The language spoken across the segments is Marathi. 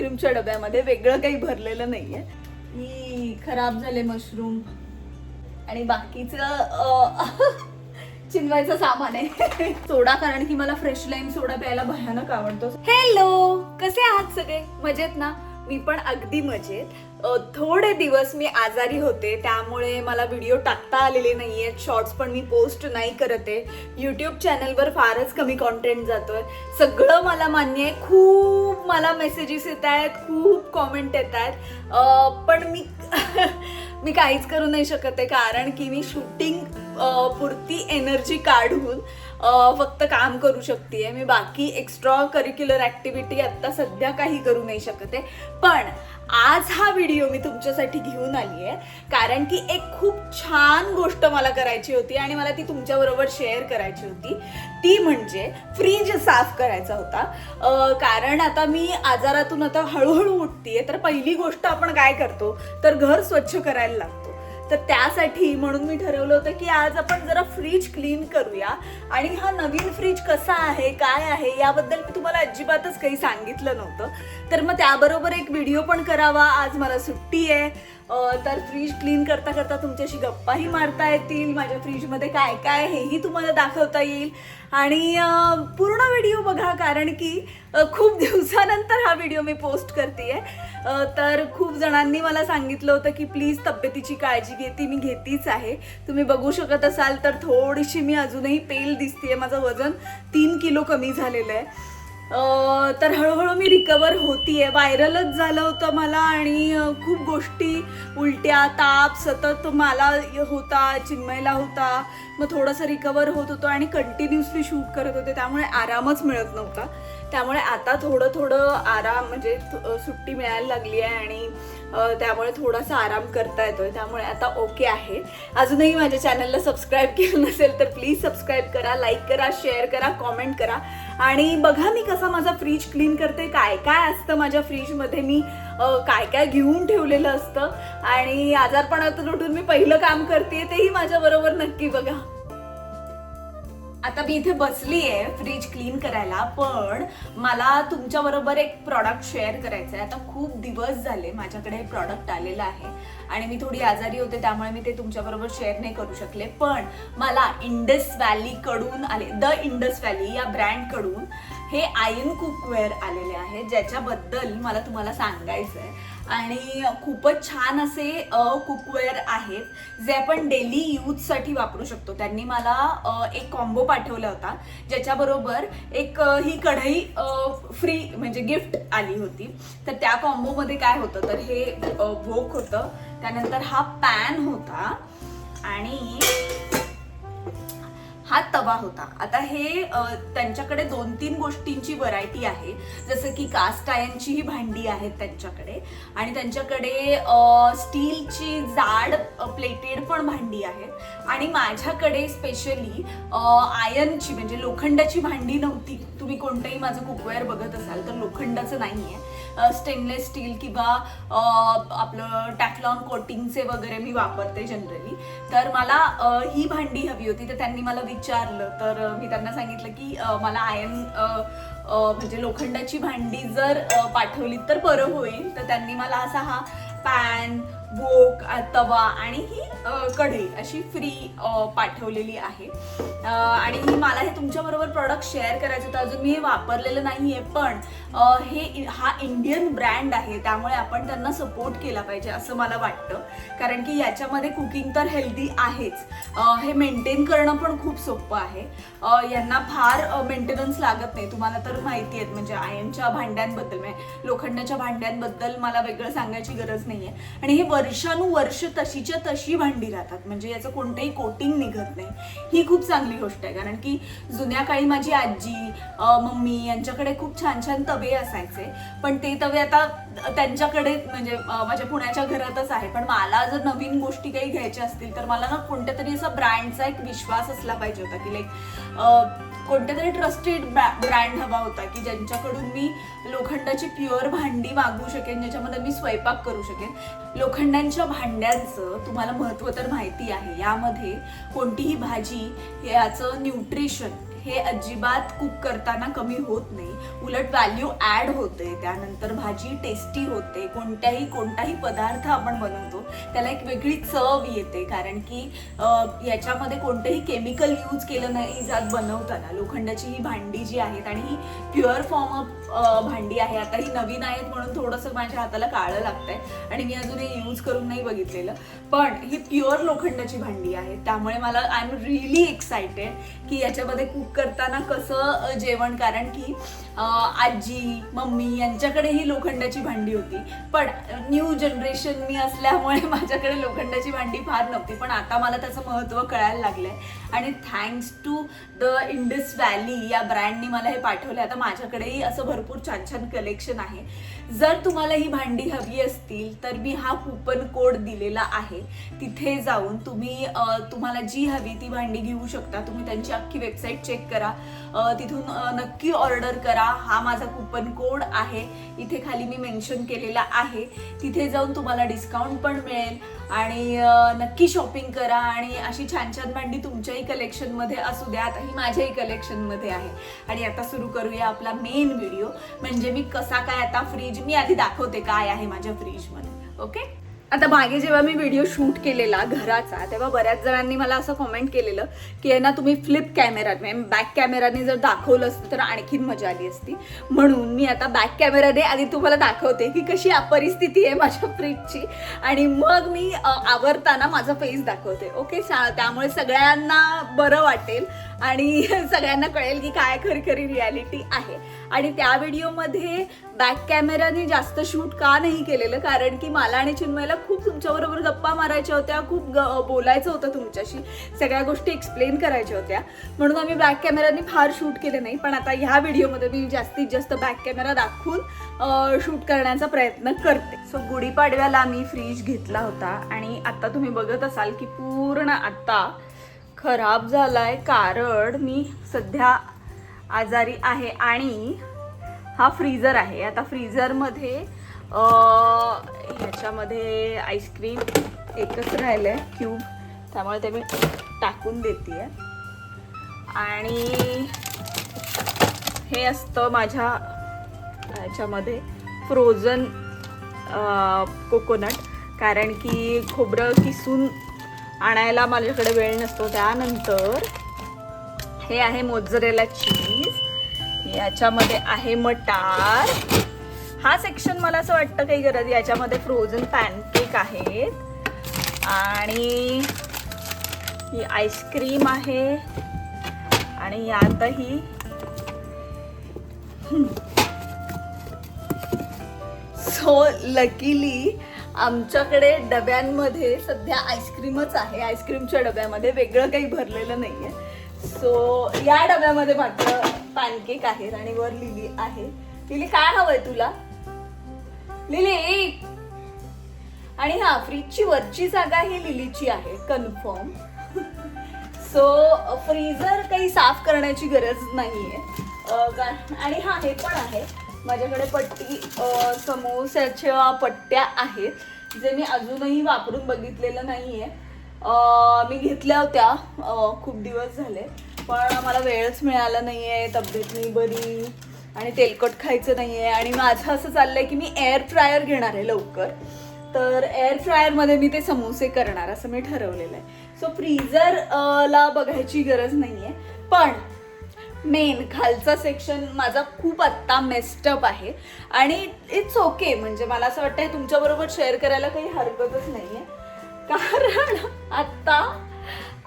आईस्क्रीमच्या डब्यामध्ये वेगळं काही भरलेलं नाहीये. ही खराब झाले मशरूम. आणि बाकीचं चिन्वायचं चिनवायचं सामान आहे. सोडा कारण की मला फ्रेश लाईम सोडा प्यायला भयानक आवडतो. हॅलो कसे आहात सगळे? मजेत ना? मी पण अगदी मजेत. थोडे दिवस मी आजारी होते त्यामुळे मला व्हिडिओ टाकता आलेले नाही आहेत शॉर्ट्स पण मी पोस्ट नाही करत आहे. यूट्यूब चॅनलवर फारच कमी कॉन्टेंट जातोय. सगळं मला मान्य आहे. खूप मला मेसेजेस येत आहेत खूप कॉमेंट येत आहेत. पण मी मी काहीच करू नाही शकत आहे कारण की मी शूटिंग पुरती एनर्जी काढून फक्त काम करू शकते मी बाकी एक्स्ट्रा करिक्युलर ॲक्टिव्हिटी आत्ता सध्या काही करू नाही शकत आहे. पण आज हा व्हिडिओ मी तुमच्यासाठी घेऊन आली आहे कारण की एक खूप छान गोष्ट मला करायची होती आणि मला ती तुमच्याबरोबर शेअर करायची होती. ती म्हणजे फ्रीज साफ करायचा होता. कारण आता मी आजारातून आता हळूहळू उठतीये तर पहिली गोष्ट आपण काय करतो? तर घर स्वच्छ करायला लागतो. तर त्यासाठी म्हणून मी ठरवलं होतं की आज आपण जरा फ्रीज क्लीन करूया. आणि हा नवीन फ्रीज कसा आहे काय आहे याबद्दल मी तुम्हाला अजिबातच काही सांगितलं नव्हतं. तर मग त्याबरोबर एक व्हिडिओ पण करावा. आज मला सुट्टी आहे. तर फ्रीज क्लीन करता करता तुमच्याशी गप्पाही मारता येतील. माझ्या फ्रीजमध्ये काय काय हेही तुम्हाला दाखवता येईल. आणि पूर्ण व्हिडिओ बघा कारण की खूप दिवसानंतर हा व्हिडिओ मी पोस्ट करते तर खूप जणांनी मला सांगितलं होतं की प्लीज तब्येतीची काळजी घे ती मी घेतीच आहे. तुम्ही बघू शकत असाल तर थोडीशी मी अजूनही पेल दिसते माझं वजन तीन किलो कमी झालेलं आहे. तर हळूहळू मी रिकवर होतीये. व्हायरलच झालं होतं मला आणि खूप गोष्टी उलट्या ताप सतत मला होता चिन्मयला होता. मग थोडंसं रिकवर होत होतो आणि कंटिन्युअसली शूट करत होते. त्यामुळे आरामच मिळत नव्हता. त्यामुळे आता थोडं थोडं आराम म्हणजे सुट्टी मिळायला लागली आहे आणि त्यामुळे थोडासा आराम करता येतोय. त्यामुळे आता ओके आहे. अजूनही माझ्या चॅनलला सबस्क्राईब केलं नसेल तर प्लीज सबस्क्राईब करा लाईक करा शेअर करा कॉमेंट करा. आणि बघा मी कसा माझा फ्रीज क्लीन करते काय काय असतं माझ्या फ्रीजमध्ये मी काय काय घेऊन ठेवलेलं असतं. आणि आजारपणात उठून मी पहिलं काम करते तेही माझ्या बरोबर नक्की बघा. आता मी इथे बसली आहे फ्रीज क्लीन करायला पण मला तुमच्या बरोबर एक प्रॉडक्ट शेअर करायचं आहे आता खूप दिवस झाले माझ्याकडे हे प्रॉडक्ट आलेलं आहे आणि मी थोडी आजारी होते त्यामुळे मी ते तुमच्याबरोबर शेअर नाही करू शकले. पण मला इंडस व्हॅली कडून आले द इंडस व्हॅली या ब्रँडकडून हे आयन कुकवेअर आलेले आहे ज्याच्याबद्दल मला तुम्हाला सांगायचं आहे आणि खूपच छान असे कुकवेअर आहेत जे आपण डेली यूजसाठी वापरू शकतो. त्यांनी मला एक कॉम्बो पाठवला होता. ज्याच्याबरोबर एक ही कढई फ्री म्हणजे गिफ्ट आली होती. तर त्या कॉम्बोमध्ये काय होतं? तर हे भोक होतं. त्यानंतर हा पॅन होता. आणि हा तवा होता. आता हे त्यांच्याकडे दोन तीन गोष्टींची व्हरायटी आहे. जसं की कास्ट आयनचीही भांडी आहेत त्यांच्याकडे आणि त्यांच्याकडे स्टीलची जाड प्लेटेड पण भांडी आहेत. आणि माझ्याकडे स्पेशली आयनची म्हणजे लोखंडाची भांडी नव्हती. तुम्ही कोणतंही माझं कुकवेअर बघत असाल तर लोखंडाचं नाही आहे स्टेनलेस स्टील किंवा आपलं टॅफलॉन कोटिंगचे वगैरे मी वापरते जनरली तर मला ही भांडी हवी होती तर त्यांनी मला विचारलं. तर मी त्यांना सांगितलं की मला आयन म्हणजे लोखंडाची भांडी जर पाठवली तर बरं होईल. तर त्यांनी मला असा हा पॅन वोक तवा आणि ही कढई अशी फ्री पाठवलेली आहे. आणि ही मला हे तुमच्याबरोबर प्रोडक्ट शेअर करायचं होतं. अजून मी हे वापरलेलं नाहीये पण हे हा इंडियन ब्रँड आहे त्यामुळे आपण त्यांना सपोर्ट केला पाहिजे असं मला वाटतं. कारण की याच्यामध्ये कुकिंग तर हेल्दी आहेच. हे मेंटेन करणं पण खूप सोपं आहे. यांना फार मेंटेनन्स लागत नाही. तुम्हाला तर माहिती आहेत म्हणजे आयनच्या भांड्यांबद्दल म्हणजे लोखंडाच्या भांड्यांबद्दल मला वेगळं सांगायची गरज नाही आहे आणि हे वर्षानुवर्ष तशीच्या तशी भांडी राहतात. म्हणजे याचं कोणतंही कोटिंग निघत नाही. ही खूप चांगली गोष्ट आहे. कारण की जुन्या काळी माझी आजी मम्मी यांच्याकडे खूप छान छान तवे असायचे. पण ते तवे आता त्यांच्याकडे म्हणजे माझ्या पुण्याच्या घरातच आहे. पण मला जर नवीन गोष्टी काही घ्यायच्या असतील तर मला ना कोणत्या तरी असा ब्रँडचा एक विश्वास असला पाहिजे होता. की लाईक कोणत्या तरी ट्रस्टेड ब्रँड हवा होता की ज्यांच्याकडून मी लोखंडाची प्युअर भांडी मागवू शकेन ज्याच्यामध्ये मी स्वयंपाक करू शकेन. लोखंडांच्या भांड्यांचं तुम्हाला महत्त्व तर माहिती आहे. यामध्ये कोणतीही भाजी याचं न्यूट्रिशन हे अजिबात कुक करताना कमी होत नाही. उलट व्हॅल्यू ऍड होते. त्यानंतर भाजी टेस्टी होते. कोणत्याही कोणताही पदार्थ आपण बनवतो त्याला एक वेगळी चव येते. कारण की याच्यामध्ये कोणतंही केमिकल यूज केलं नाही जात बनवताना. लोखंडाची ही भांडी जी आहेत आणि ही प्युअर फॉर्म ऑफ भांडी आहे. आता ही नवीन आहेत म्हणून थोडंसं माझ्या हाताला काळं लागतंय आणि मी अजून हे यूज करून नाही बघितलेलं. पण ही प्युअर लोखंडाची भांडी आहे. त्यामुळे मला आय एम रिअली एक्सायटेड की याच्यामध्ये कुक करताना कसं जेवण? कारण की आजी मम्मी यांच्याकडे ही लोखंडाची भांडी होती. पण न्यू जनरेशन मी असल्यामुळे माझ्याकडे लोखंडाची भांडी फार नव्हती. पण आता मला त्याचं महत्त्व कळायला लागलंय. आणि thanks to the Indus valley या ब्रँडनी मला हे पाठवलं आता माझ्याकडेही असं भरपूर छान छान कलेक्शन आहे. जर तुम्हाला ही भांडी हवी असतील तर मी हा कुपन कोड दिलेला आहे. तिथे जाऊन तुम्ही तुम्हाला जी हवी ती भांडी घेऊ शकता. तुम्ही त्यांची अख्खी वेबसाईट चेक करा. तिथून नक्की ऑर्डर करा. हा माझा कुपन कोड आहे. इथे खाली मी मेन्शन केलेला आहे. तिथे जाऊन तुम्हाला डिस्काउंट पण मिळेल. आणि नक्की शॉपिंग करा आणि अशी छान छान भांडी तुमच्याही कलेक्शनमध्ये असू द्या. आता ही माझ्याही कलेक्शनमध्ये आहे. आणि आता सुरू करूया आपला मेन व्हिडिओ म्हणजे मी कसा काय आता फ्रीज मी आधी दाखवते काय आहे माझ्या फ्रीजमध्ये ओके आता मागे जेव्हा मी व्हिडिओ शूट केलेला घराचा तेव्हा बऱ्याच जणांनी मला असं कॉमेंट केलेलं की ना तुम्ही फ्लिप कॅमेरा बॅक कॅमेराने जर दाखवलं असतं तर आणखीन मजा आली असती. म्हणून मी आता बॅक कॅमेराने आधी तुम्हाला दाखवते की कशी परिस्थिती आहे माझ्या फ्रीजची आणि मग मी आवरताना माझा फेस दाखवते. ओके सा- त्यामुळे सगळ्यांना बरं वाटेल आणि सगळ्यांना कळेल की काय खरी खरी रियालिटी आहे. आणि त्या व्हिडिओमध्ये बॅक कॅमेराने जास्त शूट का नाही केलेलं? कारण की मला आणि चिन्मयला खूप तुमच्याबरोबर गप्पा मारायच्या होत्या खूप ग- बोलायचं होतं तुमच्याशी सगळ्या गोष्टी एक्सप्लेन करायच्या होत्या. म्हणून आम्ही बॅक कॅमेराने फार शूट केले नाही पण आता ह्या व्हिडिओमध्ये मी जास्तीत जास्त बॅक कॅमेरा दाखवून शूट करण्याचा प्रयत्न करते. सो गुढीपाडव्याला मी फ्रीज घेतला होता आणि आता तुम्ही बघत असाल की पूर्ण आत्ता खराब झालाय कारण मी सध्या आजारी आहे आणि हा फ्रीझर आहे. आता फ्रीझरमध्ये ह्याच्यामध्ये आईस्क्रीम एकच राहिलं आहे क्यूब. त्यामुळे ते मी टाकून देते आणि हे असतं माझ्या ह्याच्यामध्ये फ्रोझन कोकोनट कारण की खोबरं किसून आणायला माझ्याकडे वेळ नसतो. त्यानंतर हे आहे मोजरेला चीज याच्यामध्ये आहे मटार. हा सेक्शन मला असं वाटतं काही गरज याच्यामध्ये फ्रोझन पॅनकेक आहेत. आणि ही आईस्क्रीम आहे. आणि यातही सो लकीली आमच्याकडे डब्यांमध्ये सध्या आईस्क्रीमच आहे. आईस्क्रीमच्या डब्यामध्ये वेगळं काही भरलेलं नाहीये. सो या डब्यामध्ये मात्र पॅनकेक आहेत आणि वर लिली आहे. लिली काय हवं आहे तुला? लिली! आणि हा फ्रीजची वरची जागा ही लिलीची आहे कन्फर्म सो फ्रीजर काही साफ करण्याची गरज नाहीये. आहे आणि हा हे पण आहे. माझ्याकडे पट्टी समोस्याच्या पट्ट्या आहेत जे मी अजूनही वापरून बघितलेलं नाहीये. आहे मी घेतल्या होत्या खूप दिवस झाले. पण मला वेळच मिळाला नाहीये तब्येत नाही बरी. आणि तेलकट खायचं नाही आहे आणि माझं असं चाललं आहे की मी एअर फ्रायर घेणार आहे लवकर. तर एअर फ्रायरमध्ये मी ते समोसे करणार असं मी ठरवलेलं आहे. सो फ्रीझर ला बघायची गरज नाही आहे पण मेन खालचा सेक्शन माझा खूप आत्ता मेस्टअप आहे. आणि इट्स ओके म्हणजे मला असं वाटतं आहे तुमच्याबरोबर शेअर करायला काही हरकतच नाही आहे कारण आत्ता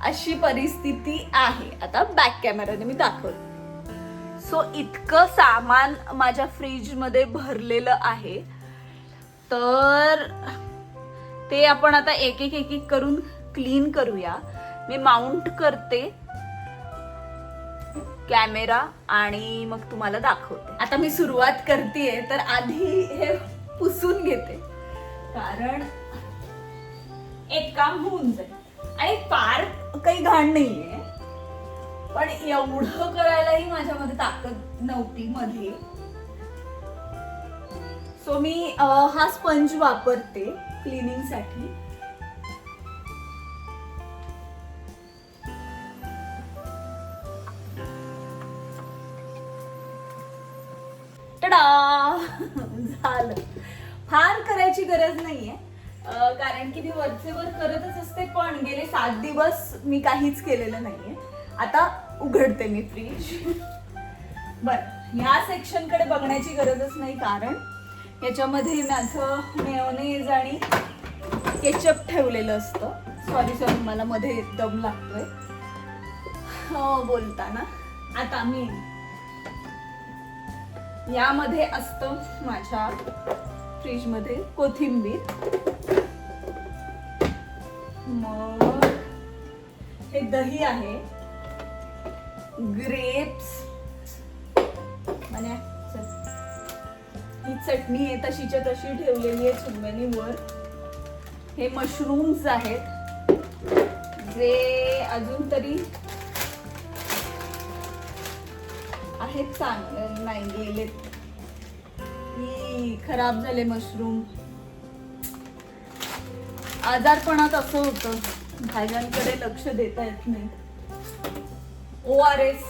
अशी परिस्थिती आहे. आता बॅक कॅमेराने मी दाखवते सो इतकं सामान माझ्या फ्रीजमध्ये भरलेलं आहे. तर ते आपण आता एक एक एक एक करून क्लीन करूया. मी माउंट करते. कॅमेरा आणि मग तुम्हाला दाखवते. आता मी सुरुवात करते तर आधी हे पुसून घेते. कारण एक काम होऊन जाईल. आणि फार काही घाण नाहीये. पण एवढं करायलाही माझ्यामध्ये ताकद नव्हती मध्ये सो मी हा स्पंज वापरते क्लिनिंगसाठी साठी. फार करायची गरज नाहीये. कारण की मी वरचे वर करतच असते पण गेले सात दिवस मी काहीच केलेलं नाहीये. आता उघडते मी फ्रीज बर ह्या सेक्शनकडे बघण्याची गरजच नाही कारण याच्यामध्ये माझं मेयोनेज आणि केचप ठेवलेलं असतं. सॉरी सॉरी मला मध्ये दम लागतोय. हो बोलताना आता मी यामध्ये असतं माझ्या फ्रीजमध्ये कोथिंबीर. मग हे दही आहे. ग्रेप्स. आणि ही चटणी आहे तशीच्या तशी ठेवलेली आहे चिंबनी हे मशरूम्स आहेत. जे अजून तरी आहेत चांग नाही गेलेत. ही खराब झाले मशरूम आजारपणात असं होतं. भाज्यांकडे लक्ष देता येत नाही. ओ आर एस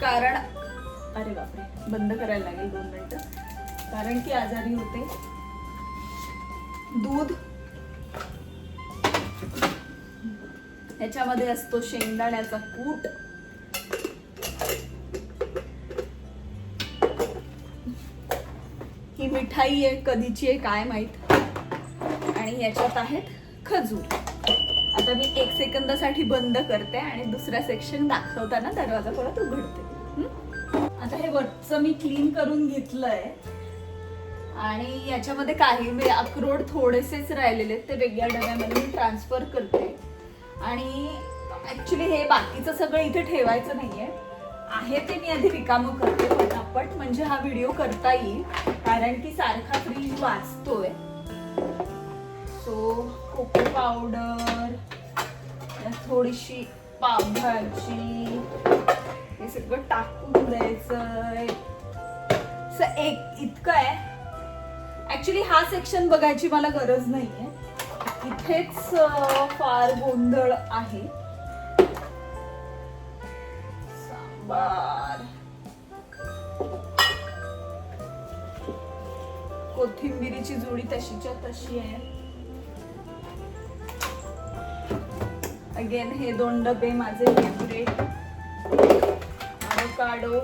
कारण अरे बापरे बंद करायला लागेल दोन मिनटं. कारण की आजारी होते. दूध. याच्यामध्ये असतो शेंगदाण्याचा कूट. ही मिठाई आहे कधीची आहे काय माहीत. आणि याच्यात आहेत खजूर. आता मी एक सेकंदासाठी बंद करते आणि दुसरा सेक्शन दाखवताना दरवाजा परत उघडते. आता हे वरचं मी क्लीन करून घेतलंय. आणि याच्यामध्ये काही म्हणजे अक्रोड थोडेसेच राहिलेले आहेत, ते वेगळ्या डब्यामध्ये मी ट्रान्सफर करते. आणि ऍक्च्युली हे बाकीचं सगळं इथे ठेवायचं नाहीये. आहे ते मी आधी रिकामं करते पटापट म्हणजे हा व्हिडिओ करता येईल कारण की सारखा फ्रीज वाचतोय. सो कोको पावडर थोडीशी पावभाजी हे सगळं टाकून द्यायचंय. असं एक इतकं आहे. ऍक्च्युली हा सेक्शन बघायची मला गरज नाहीये. इथेच फार गोंधळ आहे. सांबार. कोथिंबिरीची जोडी तशीच्या तशी आहे. अगेन हे दोन डबे माझे फेवरेट काढो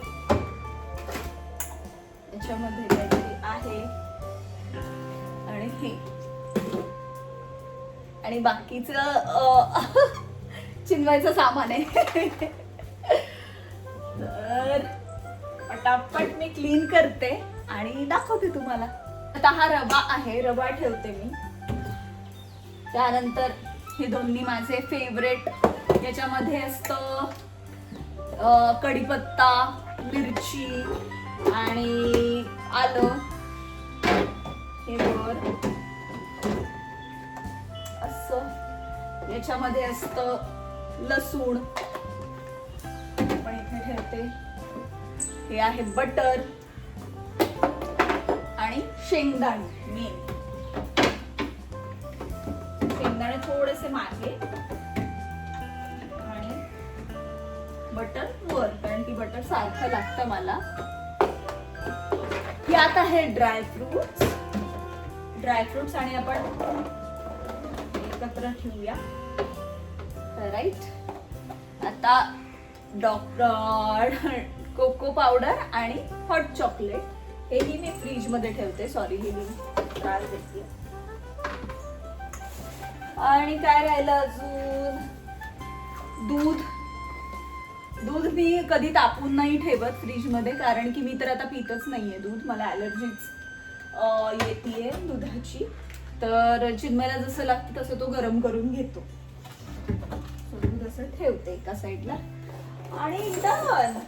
याच्यामध्ये काहीतरी आहे. आणि हे. आणि बाकीच चिनवायचं सामान आहे. तर पटापट मी क्लीन करते आणि दाखवते तुम्हाला. आता हा रवा आहे रवा ठेवते मी. त्यानंतर हे दोन्ही माझे फेवरेट याच्यामध्ये असतं कढीपत्ता मिरची आणि आलं. हे वर असं. याच्यामध्ये असतं लसूण. पण इथे ठेवते. हे आहे बटर आणि शेंगदाणे. मी थोडेसे मागे. आणि बटर वर कारण की बटर सारखं लागतं मला. यात आहे ड्रायफ्रुट्स ड्रायफ्रुट्स आणि आपण एकत्र ठेवूया. राईट आता डॉक्टर कोको पावडर आणि हॉट चॉकलेट हेही मी फ्रीजमध्ये ठेवते. सॉरी हे मी त्रास देते आणि काय राहिलं अजून? दूध. दूध मी कधी तापून नाही ठेवत फ्रीजमध्ये कारण की मी तर आता पितच नाहीये दूध. मला ॲलर्जीच येते दुधाची. तर चिन्मयला जसं लागतं तसं तो गरम करून घेतो. दूध असं ठेवते एका साईडला. आणि डन.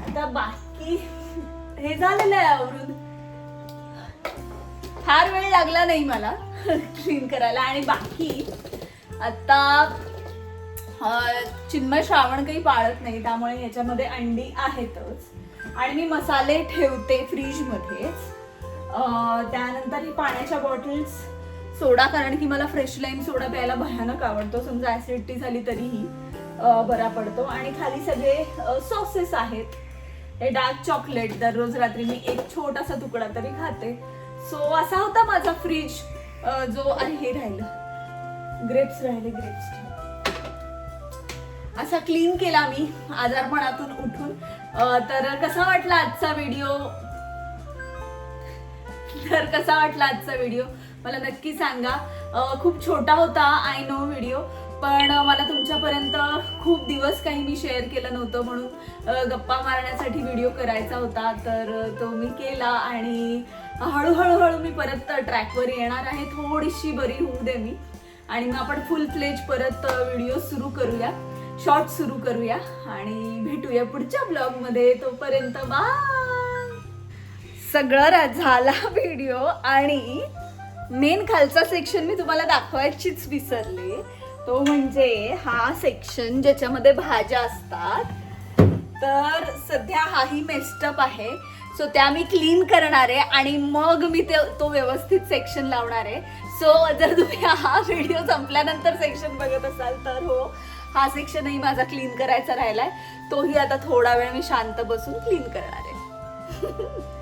आता बाकी हे झालेलं आहे आवरून. फार वेळ लागला नाही मला. क्लीन करायला. आणि बाकी आता चिन्मय श्रावण काही पाळत नाही त्यामुळे याच्यामध्ये अंडी आहेतच. आणि मी मसाले ठेवते फ्रीजमध्येच. त्यानंतर ही पाण्याच्या बॉटल्स सोडा कारण की मला फ्रेश लाईम सोडा प्यायला भयानक आवडतो. समजा ॲसिडिटी झाली तरीही बरा पडतो. आणि खाली सगळे सॉसेस आहेत. हे डार्क चॉकलेट दररोज रात्री मी एक छोटासा तुकडा तरी खाते. सो असा होता माझा फ्रीज. जो आहे हे राहिलं. ग्रेप्स राहिले ग्रेप्स असा क्लीन केला मी आजारपणातून उठून. तर कसा वाटला आजचा व्हिडिओ तर कसा वाटला आजचा व्हिडिओ मला नक्की सांगा. खूप छोटा होता आय नो व्हिडिओ पण मला तुमच्यापर्यंत खूप दिवस काही मी शेअर केलं नव्हतं म्हणून. गप्पा मारण्यासाठी व्हिडिओ करायचा होता तर तो मी केला आणि हळूहळू हळू मी परत ट्रॅकवर येणार आहे. थोडीशी बरी होऊ दे मी. आणि मग आपण फुल फ्लेज परत व्हिडिओ सुरू करूया. शॉर्ट सुरू करूया. आणि भेटूया पुढच्या ब्लॉगमध्ये तोपर्यंत बा सगळं झाला व्हिडिओ आणि मेन खालचा सेक्शन मी तुम्हाला दाखवायचीच विसरले. तो म्हणजे हा सेक्शन ज्याच्यामध्ये भाज्या असतात. तर सध्या हाही मेस्टअप आहे. सो त्या मी क्लीन करणार आहे आणि मग मी ते तो व्यवस्थित सेक्शन लावणार आहे. सो जर तुम्ही हा व्हिडिओ संपल्यानंतर सेक्शन बघत असाल तर हो हा सेक्शनही माझा क्लीन करायचा राहिलाय. तोही आता थोडा वेळ मी शांत बसून क्लीन करणार आहे.